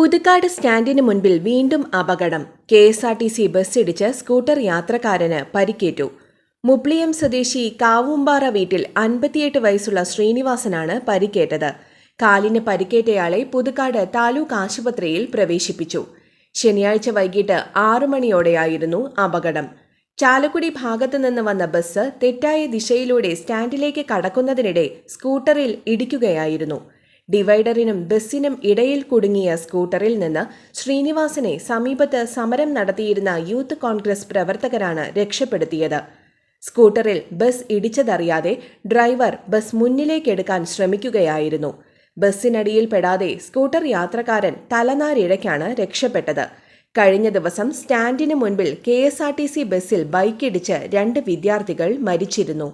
പുതുക്കാട് സ്റ്റാൻഡിന് മുൻപിൽ വീണ്ടും അപകടം. K S R T C bus ഇടിച്ച് സ്കൂട്ടർ യാത്രക്കാരന് പരിക്കേറ്റു. മുപ്ലിയം സ്വദേശി കാവുമ്പാറ വീട്ടിൽ അൻപത്തിയെട്ട് വയസ്സുള്ള ശ്രീനിവാസനാണ് പരിക്കേറ്റത്. കാലിന് പരിക്കേറ്റയാളെ പുതുക്കാട് താലൂക്ക് ആശുപത്രിയിൽ പ്രവേശിപ്പിച്ചു. ശനിയാഴ്ച വൈകിട്ട് ആറു മണിയോടെയായിരുന്നു അപകടം. ചാലക്കുടി ഭാഗത്തു നിന്ന് വന്ന ബസ് തെറ്റായ ദിശയിലൂടെ സ്റ്റാൻഡിലേക്ക് കടക്കുന്നതിനിടെ സ്കൂട്ടറിൽ ഇടിക്കുകയായിരുന്നു. ഡിവൈഡറിനും ബസ്സിനും ഇടയിൽ കുടുങ്ങിയ സ്കൂട്ടറിൽ നിന്ന് ശ്രീനിവാസനെ സമീപത്ത് സമരം നടത്തിയിരുന്ന യൂത്ത് കോൺഗ്രസ് പ്രവർത്തകരാണ് രക്ഷപ്പെടുത്തിയത്. സ്കൂട്ടറിൽ ബസ് ഇടിച്ചതറിയാതെ ഡ്രൈവർ ബസ് മുന്നിലേക്കെടുക്കാൻ ശ്രമിക്കുകയായിരുന്നു. ബസ്സിനടിയിൽ പെടാതെ സ്കൂട്ടർ യാത്രക്കാരൻ തലനാരിഴയ്ക്കാണ് രക്ഷപ്പെട്ടത്. കഴിഞ്ഞ ദിവസം സ്റ്റാൻഡിന് മുൻപിൽ K S R T C ബസ്സിൽ ബൈക്കിടിച്ച് രണ്ട് വിദ്യാർത്ഥികൾ മരിച്ചിരുന്നു.